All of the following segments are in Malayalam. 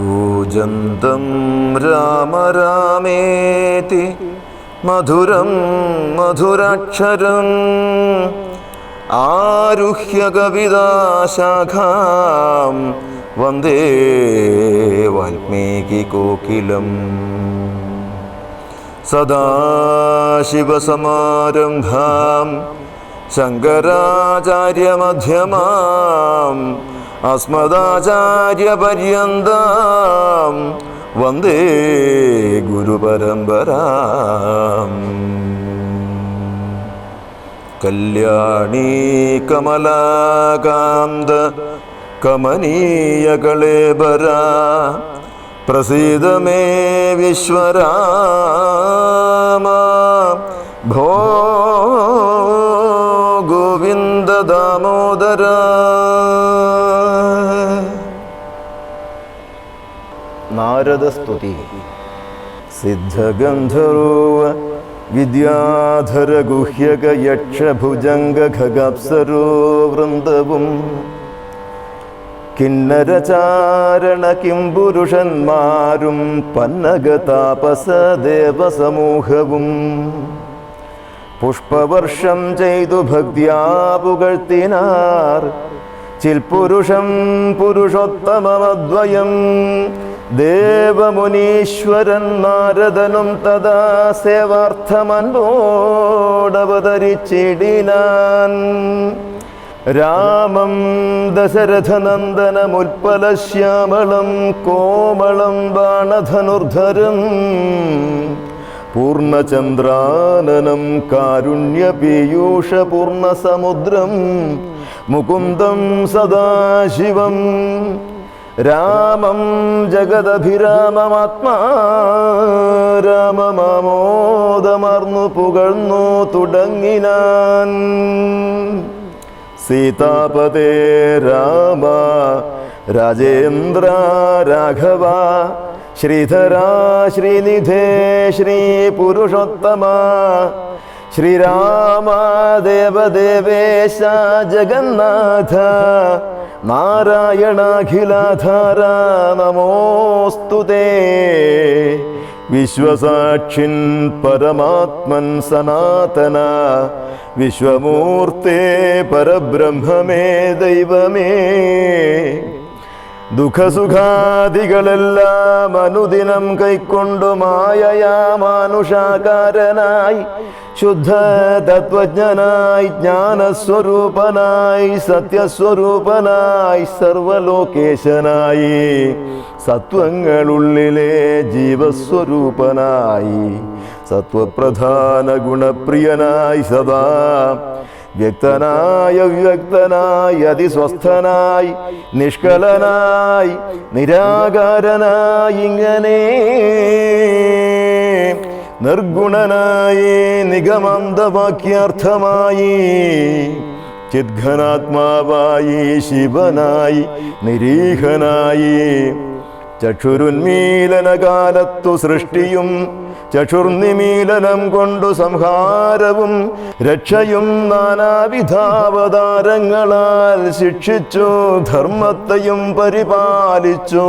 कूजन्तं राम रामेति मधुरं मधुराक्षरम् आरुह्य कविदाशाखां वन्दे वाल्मीकिकोकिलम् सदाशिवसमारम्भां शङ्कराचार्यमध्यमाम् അസ്മദാചാര്യപര്യന്തം വന്ദേ ഗുരുപരമ്പരാം. കല്യാണീ കമലാകാന്ത കമനീയകളേബര പ്രസീതമേ വിശ്വരാമ. ഭോ ഗോവിന്ദ ദാമോദരാ दामोदर നാരദസ്തുതി സിദ്ധഗന്ധർവ വിദ്യാധര ഗുഹ്യക യക്ഷഭുജംഗ ഖഗാപ്സരോ വൃന്ദവും കിന്നരചാരണ കിംപുരുഷന്മാരും പന്നഗതാപസ ദേവസമൂഹവും പുഷ്പവർഷം ചെയ്തു ഭക്തിയാ പുകഴ്ത്തിനാർ ചിൽപുരുഷം പുരുഷോത്തമദ്വയം ദേവമുനീശ്വരൻ നാരദനും തഥാ സേവാർത്ഥമൻപോടവതരിച്ചിടിനാൻ രാമം ദശരഥനന്ദനമുൽപ്പലശ്യാമളം കോമളം ബാണധനുർധരം പൂർണചന്ദ്രാനനം കാരുണ്യപീയൂഷപൂർണസമുദ്രം മുകുന്ദം സദാശിവം രാമം ജഗദഭിരാമമാത്മാ രാമമാമോദമർന്നു പുകഴ്ന്നു തുടങ്ങിനാൻ. സീതാപതേ രാമ രാജേന്ദ്ര രാഘവ ശ്രീധരാ ശ്രീനിധേ ശ്രീ പുരുഷോത്തമ ശ്രീരാമ ദേവദേവേശ ജഗന്നാഥ നാരായണാഖിലാധാര നമോസ്തുതേ വിശ്വസാക്ഷിൻ പരമാത്മൻ സനാതന വിശ്വമൂർത്തേ പരബ്രഹ്മമേ ദൈവമേ. ദുഃഖസുഖാദികളെല്ലാം അനുദിനം കൈക്കൊണ്ടു മായയാ മാനുഷാകാരനായി ശുദ്ധ തത്വജ്ഞനായി ജ്ഞാനസ്വരൂപനായി സത്യസ്വരൂപനായി സർവലോകേശനായി സത്വങ്ങളുള്ളിലെ ജീവസ്വരൂപനായി സത്വപ്രധാന ഗുണപ്രിയനായി സദാ വ്യക്തനായ വ്യക്തനായി അതിസ്വസ്ഥനായി നിഷ്കളനായി നിരാകാരനായി ഇങ്ങനെ നിർഗുണനായി നിഗമന്തവാക്യാർത്ഥമായി ചിദ്ഘനാത്മാവായി ശിവനായി നിരീഹനായി ചക്ഷുരുന്മീലനകാലത്തു സൃഷ്ടിയും ചക്ഷുർനിമീലനം കൊണ്ടു സംഹാരവും രക്ഷയും നാനാവിധാവതാരങ്ങളാൽ ശിക്ഷിച്ചു ധർമ്മത്തെയും പരിപാലിച്ചു.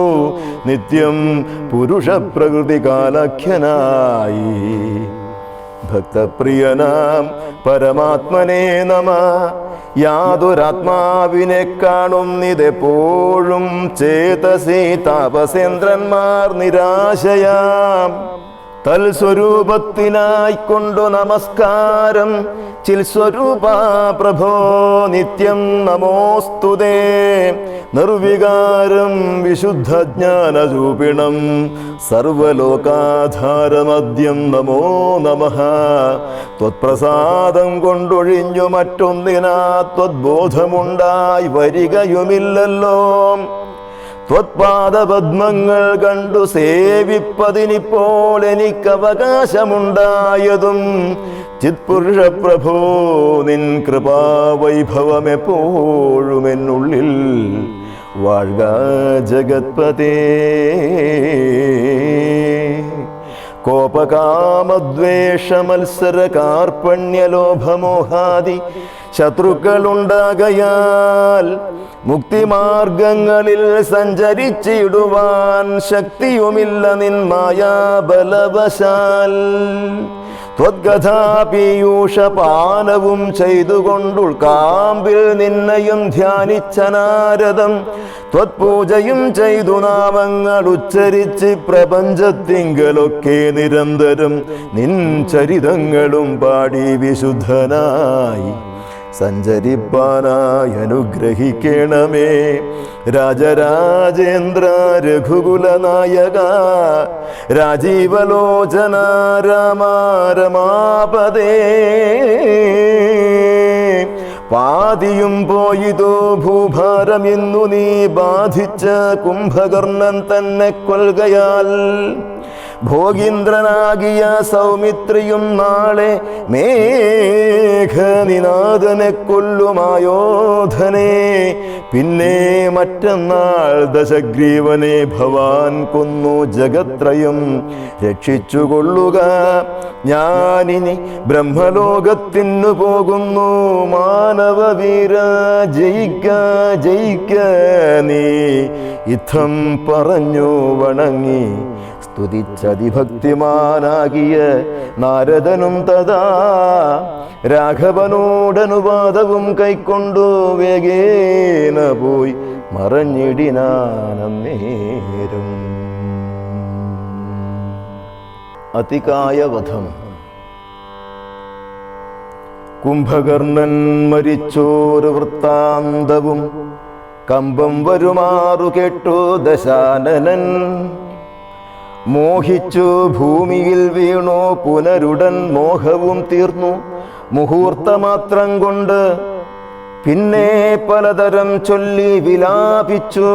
നിത്യം പുരുഷപ്രകൃതി കാലഖ്യനായി ഭക്തപ്രിയനാം പരമാത്മനേ നമ. യാതൊരാത്മാവിനെ കാണുന്നിതെപ്പോഴും ചേതസി താപസേന്ദ്രന്മാർ നിരാശയാം. തൽസ്വരൂപത്തിനായി നമസ്കാരം. നമസ്കാരം ചിൽസ്വരൂപ പ്രഭോ നിത്യം നമോസ്തുതേ നിർവികാരം വിശുദ്ധജ്ഞാനരൂപിണം. സർവലോകാധാരമദ്യം നമോ നമ. ത്വത്പ്രസാദം കൊണ്ടൊഴിഞ്ഞു മറ്റൊന്നിനാ ത്വദ്ബോധമുണ്ടായി വരികയുമില്ലല്ലോ. ത്വത്പാദപദ്മങ്ങൾ കണ്ടു സേവിപ്പതിനിപ്പോൾ എനിക്ക് അവകാശമുണ്ടായതും ചിത്പുരുഷ പ്രഭോ നിൻ കൃപാവൈഭവം എപ്പോഴും എന്നുള്ളിൽ വാഴ്ക ജഗത്പതേ. കോപകാമദ്വേഷ മത്സര കാർപ്പണ്യലോഭമോഹാദി ശത്രുക്കളുണ്ടാകയാൽ മുക്തിമാർഗങ്ങളിൽ സഞ്ചരിച്ചിടുവാൻ ശക്തിയുമില്ല നിൻ മായാബലവശാൽ. ത്വദ്ഗഥാപീയൂഷപാനവും ചെയ്തുകൊണ്ടുൾക്കാമ്പിൽ നിന്നെയും ധ്യാനിച്ച നാരദം ത്വത്പൂജയും ചെയ്തു നാമങ്ങൾ ഉച്ചരിച്ച് പ്രപഞ്ചത്തിങ്കലൊക്കെ നിരന്തരം നിൻ ചരിതങ്ങളും പാടി വിശുദ്ധനായി. സഞ്ചരിപ്പാനായി അനുഗ്രഹിക്കണമേ. രാജരാജേന്ദ്ര രഘുകുല നായക രാജീവലോചന രമാരമാപദേ രമാപദേ പാതിയും പോയിതോ ഭൂഭാരം ഇന്നു നീ ബാധിച്ച കുംഭകർണൻ തന്നെ കൊൽകയാൽ. ഭോഗീന്ദ്രനാകിയ സൗമിത്രിയും നാളെ മേഘനിനാഥനെ കൊല്ലുമായോധനെ. പിന്നെ മറ്റന്നാൾ ദശഗ്രീവനെ ഭവാൻ കൊന്നു ജഗത്രയും. രക്ഷിച്ചുകൊള്ളുക ഞാനിനി ബ്രഹ്മലോകത്തിനു പോകുന്നു. മാനവവീര ജയിക്ക ജയിക്ക നീ. ഇത്തം പറഞ്ഞു വണങ്ങി. സ്തുതിച്ചതിഭക്തിമാനാകിയ നാരദനും തഥാ രാഘവനോടനുവാദവും കൈക്കൊണ്ടു വേഗേന പോയി മറഞ്ഞിടിനാനന്നേരം അതികായവധം. കുംഭകർണൻ മരിച്ചോരു വൃത്താന്തവും കമ്പം വരുമാറു കേട്ടു ദശാനനൻ. മോഹിച്ചു ഭൂമിയിൽ വീണു പുനരുടൻ മോഹവും തീർന്നു. മുഹൂർത്തമാത്രം കൊണ്ട് പിന്നെ പലതരം ചൊല്ലി വിലാപിച്ചു.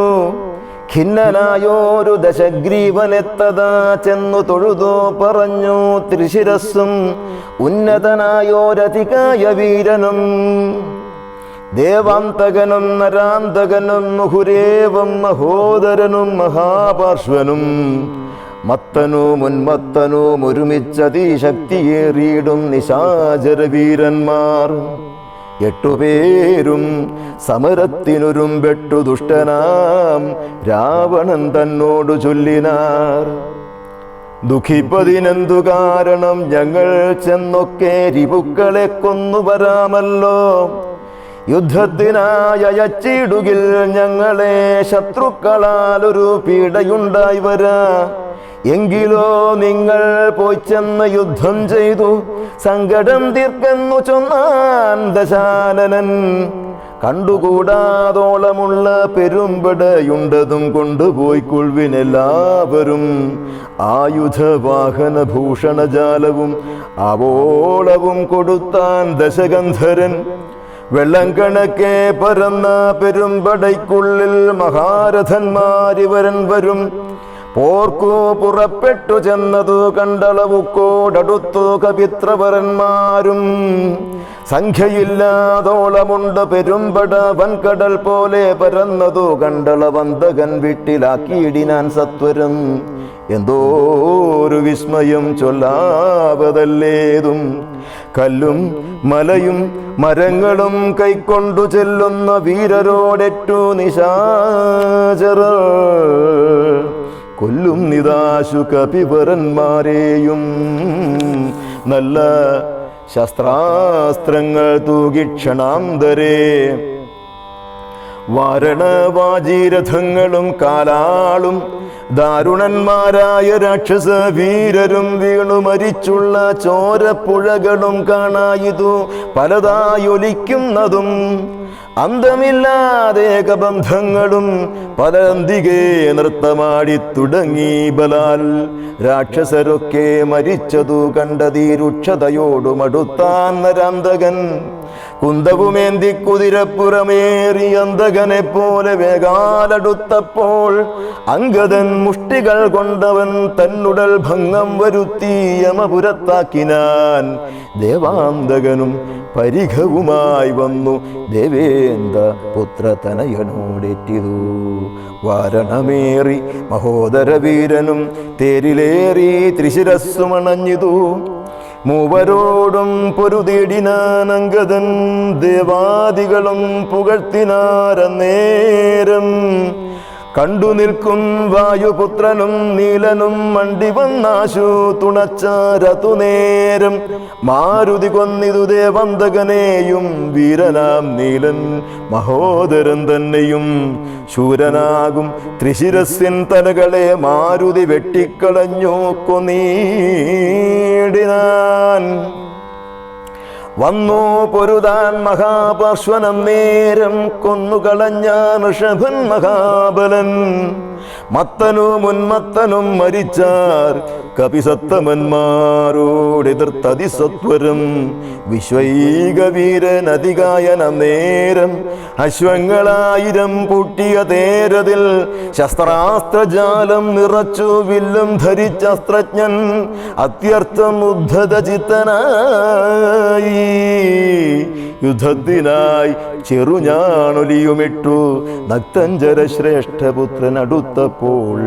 ഖിന്നനായോരു ദശഗ്രീവനെത്തതാ ചെന്നു തൊഴുതു പറഞ്ഞു ത്രിശിരസ്സും ഉന്നതനായോരധികായ വീരനും. ദേവാന്തകനും നരാന്തകനും മുഹുരേവം മഹോദരനും മഹാപാർശ്വനും. മത്തനും മുൻമത്തനോ ഒരുമിച്ചതിശക്തിയേറിയിടും നിശാചര വീരന്മാർ എട്ടുപേരും സമരത്തിനൊരും വെട്ടു ദുഷ്ടനാം രാവണൻ തന്നോടു ചൊല്ലിനാർ. ദുഃഖിപ്പതിനെന്തു കാരണം ഞങ്ങൾ ചെന്നൊക്കെ രിപുക്കളെ കൊന്നു വരാമല്ലോ. യുദ്ധത്തിനായി അയച്ചിടുകിൽ ഞങ്ങളെ ശത്രുക്കളാൽ ഒരു പീഡയുണ്ടായി വരാ. എങ്കിലോ നിങ്ങൾ പോയി ചെന്ന് യുദ്ധം ചെയ്തു. സങ്കടം തീർക്കെന്നു ചൊന്നാൻ ദശാനനൻ. കണ്ടുകൂടാതോളമുള്ള പെരുമ്പടയുണ്ടതും കൊണ്ടുപോയി കൊൾവിനെല്ലാവരും ആയുധവാഹന ഭൂഷണജാലവും അവോളവും കൊടുത്താൻ ദശഗന്ധരൻ. വെള്ളം കണക്കെ പരന്ന പെരുമ്പടയ്ക്കുള്ളിൽ മഹാരഥന്മാരിവരൻ വരും. പോർക്കു പുറപ്പെട്ടു ചെന്നതു കണ്ടളവുക്കോടടുത്തു കപിത്രവരന്മാരും. സംഖ്യയില്ലാതോളമുണ്ട് പെരുമ്പട വൻകടൽ പോലെ പരന്നതു കണ്ടളവന്തകൻ വീട്ടിലാക്കിയിടിനാൻ സത്വരം. എന്തോരു വിസ്മയം ചൊല്ലാവതല്ലേതും. കല്ലും മലയും മരങ്ങളും കൈക്കൊണ്ടു ചെല്ലുന്ന വീരരോടെറ്റു നിശാചര കൊല്ലും നിദാശു കപിവരന്മാരെയും നല്ല ശസ്ത്രാസ്ത്രങ്ങൾ തൂകിക്ഷണാന്തരേ വാരണവാജീരഥങ്ങളും കാലാളും ദാരുണന്മാരായ രാക്ഷസ വീരരും വീണു മരിച്ചുള്ള ചോരപ്പുഴകളും കാണായിതു പലതായൊലിക്കുന്നതും. അന്തമില്ലാതെ ഏകബന്ധങ്ങളും പലന്തികെ നൃത്തമാടി തുടങ്ങി ബലാൽ. രാക്ഷസരൊക്കെ മരിച്ചതു കണ്ടതീരുക്ഷതയോടുമടുത്താൻ നരാന്തകൻ. കുന്തകുമേന്തി കുതിരപ്പുറമേറി അന്തകനെ പോലെ വേഗാലടുത്തപ്പോൾ അങ്കദൻ മുഷ്ടികൾ കൊണ്ടവൻ തന്നുടൽ ഭംഗം വരുത്തി യമപുരത്താക്കിനാൻ. ദേവാന്തകനും പരിഘവുമായി വന്നു. ദേവേന്ദ്ര പുത്രതനയനോടെറ്റിതു വാരണമേറി മഹോദരവീരനും തേരിലേറി ത്രിശിരസ്സുമണഞ്ഞിതു. മൂവരോടും പൊരുതേടിനാനങ്കതൻ ദേവാദികളും പുകഴ്ത്തിനാരന്നേരം കണ്ടു നിൽക്കും വായുപുത്രനും നീലനും മണ്ടി വന്നാശു തുണച്ചാരതു നേരം മാരുതി കൊന്നിതു ദേവന്തകനെയും വീരനാം നീലൻ മഹോദരൻ തന്നെയും. ശൂരനാകും ത്രിശിരസ്യൻ തലകളെ മാരുതി വെട്ടിക്കളഞ്ഞു കൊന്നീടിനാൻ വന്നു പൊരുതാൻ മഹാപാർശ്വനം നേരം കൊന്നുകളഞ്ഞാൻ ഋഷഭൻ മഹാബലൻ. മത്തനും ഉന്മത്തനും മരിച്ചാർ കപിസത്തമന്മാരോടെതിർത്തതിസത്വരം വിശ്വൈകവീരൻ അതികായന നേരം അശ്വങ്ങളായിരം പൂട്ടിയ തേരതിൽ ശസ്ത്രാസ്ത്രജാലം നിറച്ചു വില്ലും ധരിച്ചസ്ത്രജ്ഞൻ അത്യർത്ഥം ഉദ്ധത ചിത്തനായി. യുദ്ധത്തിനായി ചെറുഞാണൊലിയുമിട്ടു നക്തഞ്ചര ശ്രേഷ്ഠപുത്രൻ അടുത്തപ്പോൾ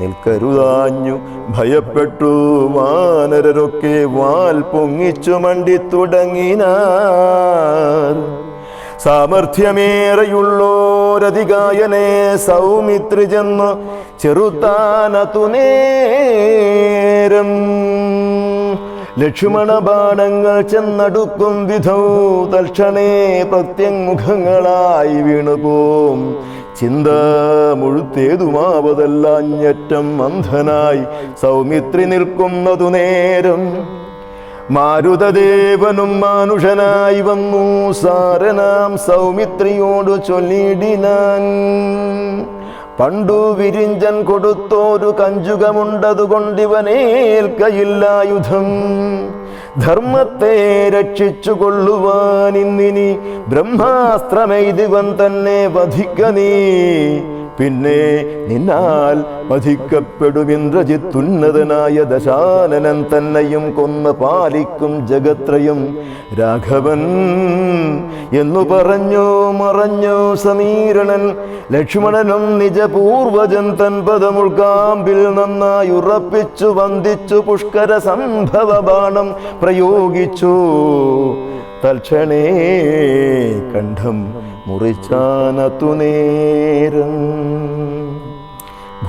നിൽക്കരുതാഞ്ഞു. ഭയപ്പെട്ടു. വാനരരൊക്കെ വാൽ പൊങ്ങിച്ചു മണ്ടി തുടങ്ങിനാർ സാമർഥ്യമേറെയുള്ളോരധികായനെ സൗമിത്രി ചെന്ന് ചെറുത്താനതു നേരം ലക്ഷ്മണ ബാണങ്ങൾ ചെന്നടുക്കും വിധൗ തൽക്ഷണേ പ്രത്യങ്മുഖങ്ങളായി വീണുപോം. ചിന്ത മുഴുത്തേതുമാവതല്ലാഞ്ഞറ്റം അന്ധനായി സൗമിത്രി നിൽക്കുന്നതു നേരം. മാരുതദേവനും മാനുഷനായി വന്നു സാരനാം സൗമിത്രിയോട് ചൊല്ലിടിനാൻ. പണ്ടു വിരിഞ്ചൻ കൊടുത്തോരു കഞ്ചുകമുണ്ടതുകൊണ്ടിവനേൽക്കയില്ലായുധം ധർമ്മത്തെ രക്ഷിച്ചു കൊള്ളുവാൻ ഇന്നിനി ബ്രഹ്മാസ്ത്രമെയ്തിവൻ തന്നെ വധിക്ക നീ പിന്നെ നിന്നാൽ വധിക്കപ്പെടും ഇന്ദ്രജിത്തുന്നതനായ ദശാനനൻ തന്നെയും കൊന്ന് പാലിക്കും ജഗത്രയും. രാഘവൻ എന്നു പറഞ്ഞോ മറഞ്ഞോ സമീരണൻ. ലക്ഷ്മണനും നിജപൂർവജൻ തൻ പദമുൾക്കാമ്പിൽ നന്നായി ഉറപ്പിച്ചു വന്ദിച്ചു പുഷ്കര സംഭവ ബാണം പ്രയോഗിച്ചു. തൽക്ഷണേ കണ്ഠം മുറിച്ചാനതു നേരം.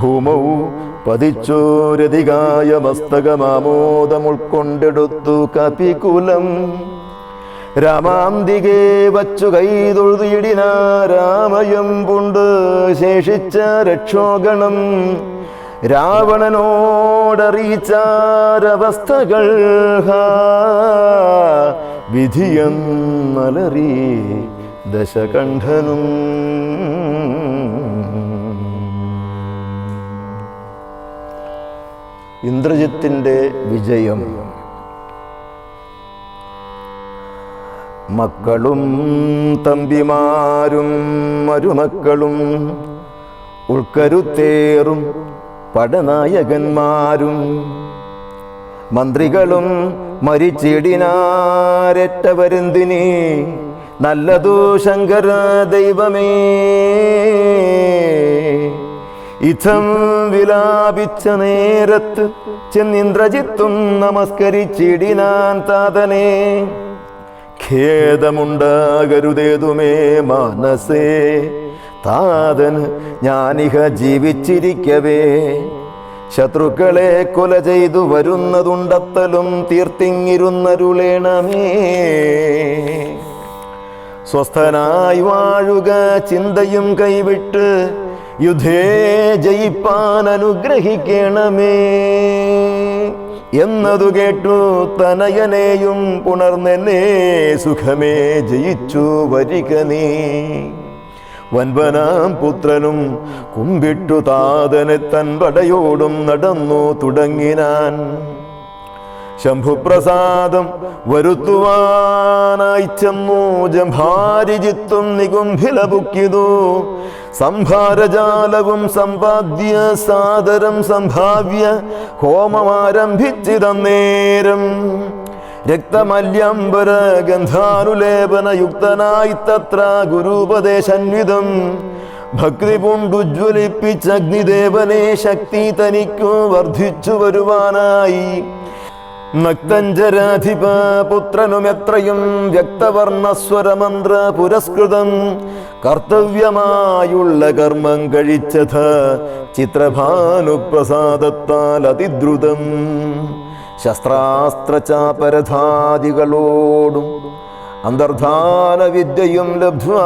ഭൂമൗ പതിച്ചോരധികായ മസ്തകമാമോദം ഉൾക്കൊണ്ടെടുത്തു കപികുലം. രാമാന്തികെ വച്ചു കൈതൊഴുതിയിടിന രാമയം പുണ്ട് ശേഷിച്ച രക്ഷോഗണം. രാവണനോടറിയിച്ചാരവസ്ഥകൾ വിധിയം മലറി ദശകണ്ഠനും ഇന്ദ്രജിത്തിന്റെ വിജയം. മക്കളും തമ്പിമാരും മരുമക്കളും ഉൾക്കരുത്തേറും പടനായകന്മാരും. മന്ത്രികളും മരിച്ചിടിനാരെറ്റവരെന്തിനി? നല്ലതു ശങ്കര ദൈവമേ ഇഥം വിലാപിച്ച നേരത്ത് ചെന്നിന്ദ്രജിത്തും നമസ്കരിച്ചിടിനാൻ താതനെ. ഖേദമുണ്ടാകരുതേതുമേ മനസ്സേ താതന് ഞാനിഹ ജീവിച്ചിരിക്കവേ. ശത്രുക്കളെ കൊല ചെയ്തു വരുന്നതുണ്ടത്തലും തീർത്തിങ്ങിരുന്നരുളേണമേ. സ്വസ്ഥനായി വാഴുക ചിന്തയും കൈവിട്ട് യുദ്ധേ ജയിപ്പാൻ അനുഗ്രഹിക്കണമേ എന്നതു കേട്ടു തനയനെയും പുണർന്നെന്നെ സുഖമേ ജയിച്ചു വരിക നീ. വൻപനാം പുത്രനും കുമ്പിട്ടു താതനെ തൻ പടയോടും നടന്നു തുടങ്ങിനാൻ. ശംഭുപ്രസാദം വരുത്തുവാനായി ചെന്നു ജംഭാരിജിത്തും നികുംഭില ബുക്കിതു സംഭാരജാലവും സമ്പാദ്യ സാദരം സംഭാവ്യ ഹോമമാരംഭിച്ചിതന്നേരം. രക്തമല്യംബര ഗന്ധാനുലേപനയുക്തനായി തത്ര ഗുരുപദേശന്വിതം. ഭക്തി പൂണ്ടുജ്വലിപ്പിച്ച അഗ്നിദേവനെ ശക്തി തനിക്കു വർദ്ധിച്ചു വരുവാനായി. നക്തഞ്ചരാധിപ പുത്രനുമെത്രയും വ്യക്തവർണസ്വരമന്ത്ര പുരസ്കൃതം കർത്തവ്യമായുള്ള കർമ്മം കഴിച്ചത് ചിത്രഭാനുപ്രസാദത്താൽ അതിദ്രുതം ശസ്ത്രാസ്ത്രചാപരധാദികളോടും അന്തർധാന വിദ്യയും ലബ്ധ്വാ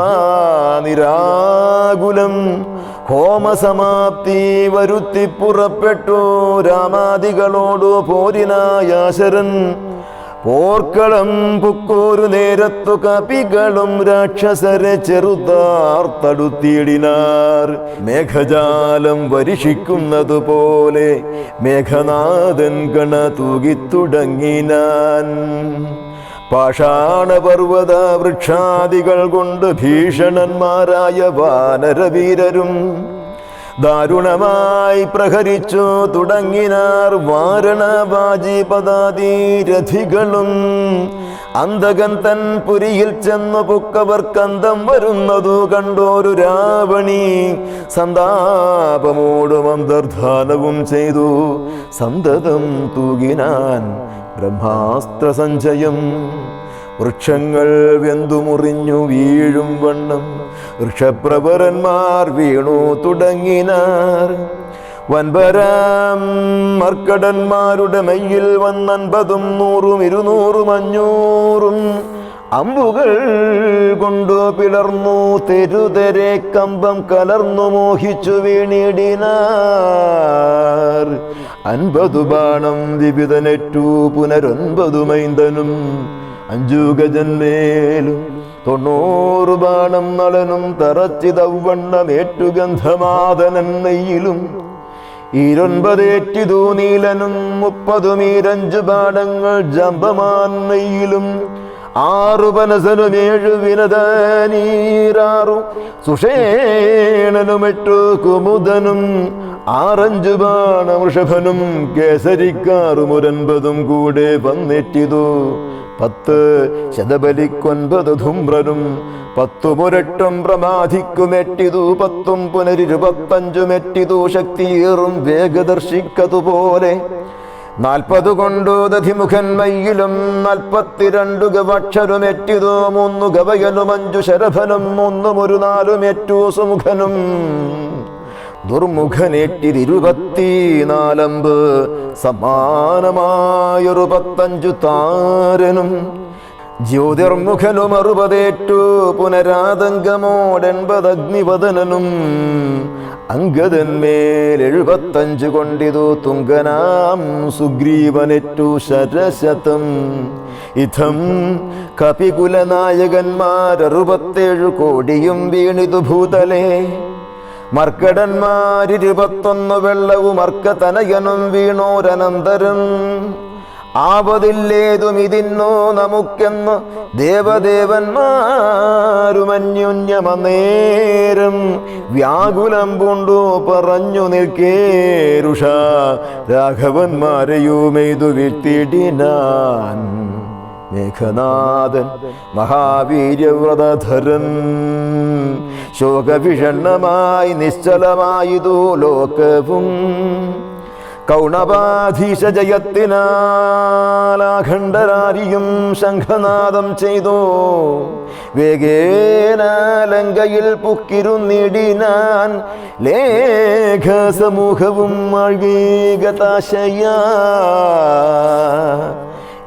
ഹോമസമാപ്തി വരുത്തി പുറപ്പെട്ടു രാമാദികളോടു പോരിനായാശരൻ പോർക്കളം പുക്കോരു നേരത്തു കപികളും രാക്ഷസരെ ചെറുതാർ തടുത്തിയിടിനാർ. മേഘജാലം വരിഷിക്കുന്നത് പോലെ മേഘനാഥൻ കണ തൂകിത്തുടങ്ങിനാൻ. പാഷാണപർവത വൃക്ഷാദികൾ കൊണ്ട് ഭീഷണന്മാരായ വാനരവീരരും ദാരുണമായി പ്രഹരിച്ചു തുടങ്ങിനാർ വാരണവാജി പദാതീരഥികളും. അന്തകൻ തൻ പുരിയിൽ ചെന്നു പുക്കവർക്കന്തം വരുന്നതു കണ്ടോരു രാവണി. സന്താപമോടും അന്തർധാനവും ചെയ്തു സന്തതം തൂകിനാൻ ബ്രഹ്മാസ്ത്ര സഞ്ചയം വൃക്ഷങ്ങൾ വെന്തുമുറിഞ്ഞു വീഴും വണ്ണം. വൃക്ഷപ്രവരന്മാർ വീണു തുടങ്ങിനാർ. വൻപരാം മർക്കടന്മാരുടെ മെയ്യിൽ വന്നൻപതും നൂറും ഇരുന്നൂറും അഞ്ഞൂറും അമ്പുകൾ കൊണ്ടു പിളർന്നു തെരുതരെ കമ്പം കലർന്നു മോഹിച്ചു വീണിടിനാർ. അൻപതു ബാണം വിവിധനെറ്റു പുനരൊൻപതു മൈന്ദനും അഞ്ചു ഗജന്മേലും തൊണ്ണൂറ് ബാണം നളനും തറച്ചിതവണ്ണമേറ്റു ഗന്ധമാതനൻ നെയ്യിലും. ഈരൊൻപതേറ്റിതു നീലനും മുപ്പതും ഈരഞ്ചു പാടങ്ങൾ ജമ്പമാൻ നെയ്യിലും. ആറു പനസനും ഏഴു വിനതനീരാറു സുഷേണനും എട്ടു കുമുദനും ആറഞ്ചു ബാണ വൃഷഭനും കേസരിക്കാറും ഒരൻപതും കൂടെ വന്നെറ്റിതു പത്ത് ശതബലിക്കൊൻപത് ധുമ്രനും പത്തു പുരട്ടും പ്രമാധിക്കുമെറ്റിതു പത്തും പുനരിരുപത്തഞ്ചുമെറ്റിതു ശക്തിയേറും വേഗദർശിക്കതുപോലെ. നാൽപ്പത് കൊണ്ടു ദധിമുഖൻ മയ്യിലും നാൽപ്പത്തിരണ്ടു ഗവക്ഷരും എറ്റിതു മൂന്നു ഗവയനും അഞ്ചു ശരഭനും മൂന്നും ഒരു നാലും ഏറ്റു സുമുഖനും. ദുർമുഖനേറ്റിരുപത്തിനാലമ്പ് സമാനമായൊരു പത്തഞ്ചു താരനും. ജ്യോതിർമുഖനും അറുപതേറ്റു പുനരാതങ്കമോടെൺപത് അഗ്നിവദനനും അങ്കദന്മേൽ എഴുപത്തഞ്ച് കൊണ്ടിതു തുങ്കനാം സുഗ്രീവനെറ്റു ശരശതം. ഇഥം കപികുലനായകന്മാരറുപത്തേഴു കോടിയും വീണിതു ഭൂതലേ. മർക്കടന്മാരിരുപത്തൊന്ന് വെള്ളവും അർക്കതനയനും വീണോരനന്തരം. ആപതില്ലേതും ഇതിന്നു നമുക്കെന്ന് ദേവദേവന്മാരുമന്യുന്യമനേരം വ്യാകുലം പൂണ്ടു പറഞ്ഞു നിൽക്കേരുഷ. രാഘവന്മാരെയുമെയ്തു വിട്ടിടിനാൻ മേഘനാഥൻ മഹാവീര്യവ്രതധരൻ. ശോകവിഷണ്ണമായി നിശ്ചലമായതു ലോകവും കൗണപാധീശ ജയത്തിനാലാഖണ്ഡരാരിയും ശംഖനാദം ചെയ്തു. വേഗേന ലങ്കയിൽ പുക്കിരുന്നിടിനാൻ ലേഖസമൂഹവും അഴീകതാശയ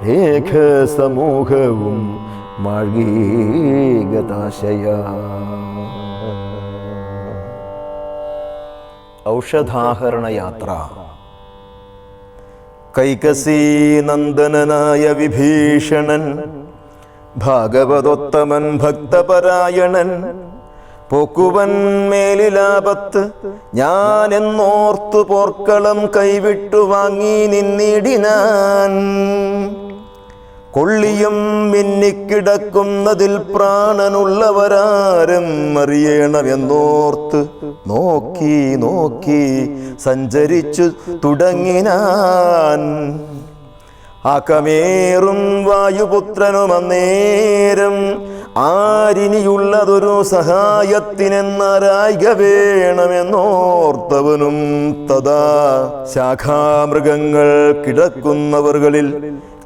ലേഖസമൂഹവും സമൂഹവും ഔഷധാഹരണ യാത്ര കൈകസീ നന്ദനനായ വിഭീഷണൻ ഭാഗവതോത്തമൻ ഭക്തപരായണൻ പോക്കുവൻ മേലിലാപത്ത് ഞാൻ എന്നോർത്തു പോർക്കളം കൈവിട്ടു വാങ്ങി നിന്നിടിനാൻ. കൊള്ളിയും മിന്നിക്കിടക്കുന്നതിൽ പ്രാണനുള്ളവരാരും അറിയണമെന്നോർത്ത് നോക്കി നോക്കി സഞ്ചരിച്ചു തുടങ്ങിനാൻ. അകമേറും വായുപുത്രനും അന്നേരം ആരിനിയുള്ളതൊരു സഹായത്തിനെന്നരായിക വേണമെന്നോർത്തവനും തഥാ ശാഖാമൃഗങ്ങൾ കിടക്കുന്നവർകളിൽ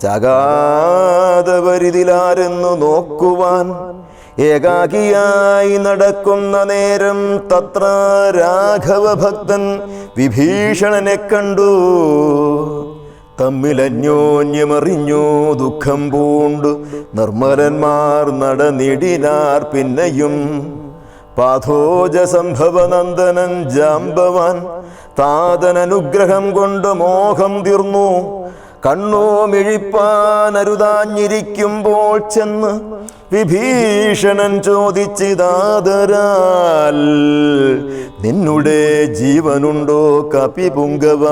ചകാതപരിതിലാരെന്നു നോക്കുവാൻ ഏകാകിയായി നടക്കുന്ന നേരം തത്ര രാഘവ ഭക്തൻ വിഭീഷണനെ കണ്ടു. തമ്മിലന്യോന്യമറിഞ്ഞു ദുഃഖം പൂണ്ടു. നിർമ്മലന്മാർ നടനിടിനാർ പിന്നെയും. പാഥോജ സംഭവനന്ദനൻ ജാമ്പവാൻ താതനനുഗ്രഹം കൊണ്ട് മോഹം തീർന്നു. കണ്ണോ മിഴിപ്പാൻ അരുതാഞ്ഞിരിക്കുമ്പോൾ ചെന്ന് വിഭീഷണൻ ചോദിച്ചിതാതരാൽ നിന്നുടെ ജീവനുണ്ടോ കപി പുങ്കവ?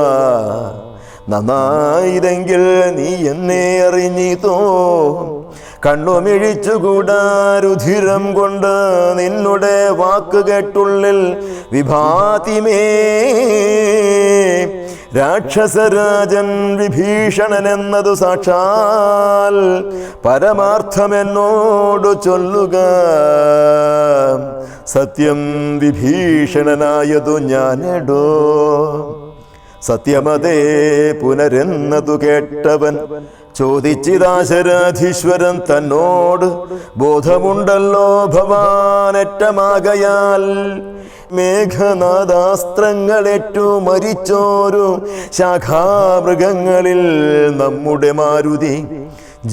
നന്നായിരെങ്കിൽ നീ എന്നെ അറിഞ്ഞിതോ? കണ്ണുമിഴിച്ചുകൂടാ രുധിരം കൊണ്ട് നിന്നുടെ വാക്ക് കേട്ടുള്ളിൽ വിഭാതിമേ രാക്ഷസരാജൻ വിഭീഷണൻ എന്നതു സാക്ഷാൽ പരമാർത്ഥമെന്നോട് ചൊല്ലുക. സത്യം വിഭീഷണനായതു ഞാനെടോ. സത്യമതേ പുനരെന്നതു കേട്ടവൻ ചോദിച്ചിതാശരാധീശ്വരൻ തന്നോട് ബോധമുണ്ടല്ലോ ഭവാനറ്റമാകയാൽ മേഘനാദാസ്ത്രങ്ങളേറ്റു മരിച്ചോരു ശാഖാമൃഗങ്ങളിൽ നമ്മുടെ മാരുതി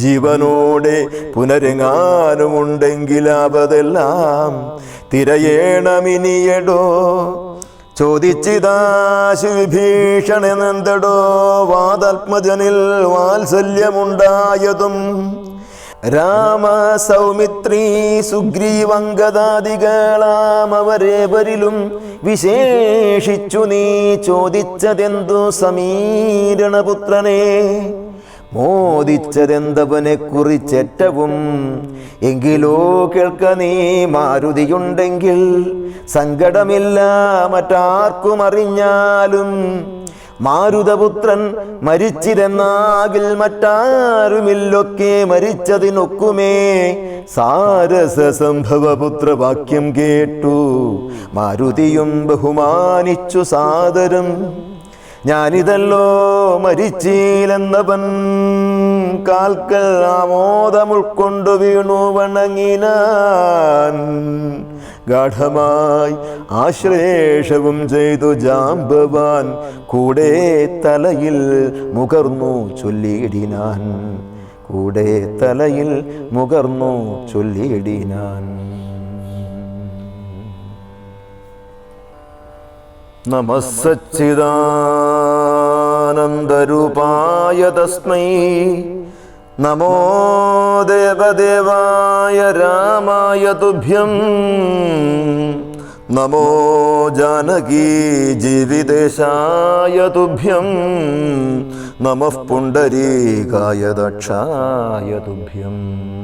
ജീവനോടെ പുനരങ്ങാനുമുണ്ടെങ്കിൽ അവതെല്ലാം തിരയേണമിനിയടോ. ചോദിച്ചിതാശു വിഭീഷണെന്തടോ വാതാത്മജനിൽ വാത്സല്യമുണ്ടായതും രാമ സൗമിത്രി സുഗ്രീവങ്കദാദികളാം അവരേവരിലും വിശേഷിച്ചു നീ ചോദിച്ചതെന്തു സമീരണപുത്രനെ? മോദിച്ചതെന്തവനെ കുറിച്ചേറ്റവും എങ്കിലോ കേൾക്ക നീ മാരുതിയുണ്ടെങ്കിൽ സങ്കടമില്ല മറ്റാർക്കും അറിഞ്ഞാലും മാരുതപുത്രൻ മരിച്ചിരുന്നാകിൽ മറ്റാരുമില്ലൊക്കെ മരിച്ചതിനൊക്കുമേ. സാരസ സംഭവപുത്ര വാക്യം കേട്ടു. മാരുതിയും ബഹുമാനിച്ചു സാദരം. ഞാനിതല്ലോ മരിച്ചീലെന്നവൻ കാൽക്കൽ ആമോദം ഉൾക്കൊണ്ടു വീണു വണങ്ങിനാൻ. ഗാഠമായി ആശ്ലേഷവും ചെയ്തു ജാമ്പവാൻ കൂടെ തലയിൽ മുകർന്നു ചൊല്ലിയിടിനാൻ കൂടെ തലയിൽ മുകർന്നു ചൊല്ലിയിടിനാൻ നമസ്സച്ചിദാനന്ദരൂപായ തസ്മൈ. നമോ ദേവദേവായ രാമായ തുഭ്യം. നമോ ജാനകീ ജീവിതേശായ തുഭ്യം. നമഃ പുണ്ടരീകായ ദക്ഷായ തുഭ്യം.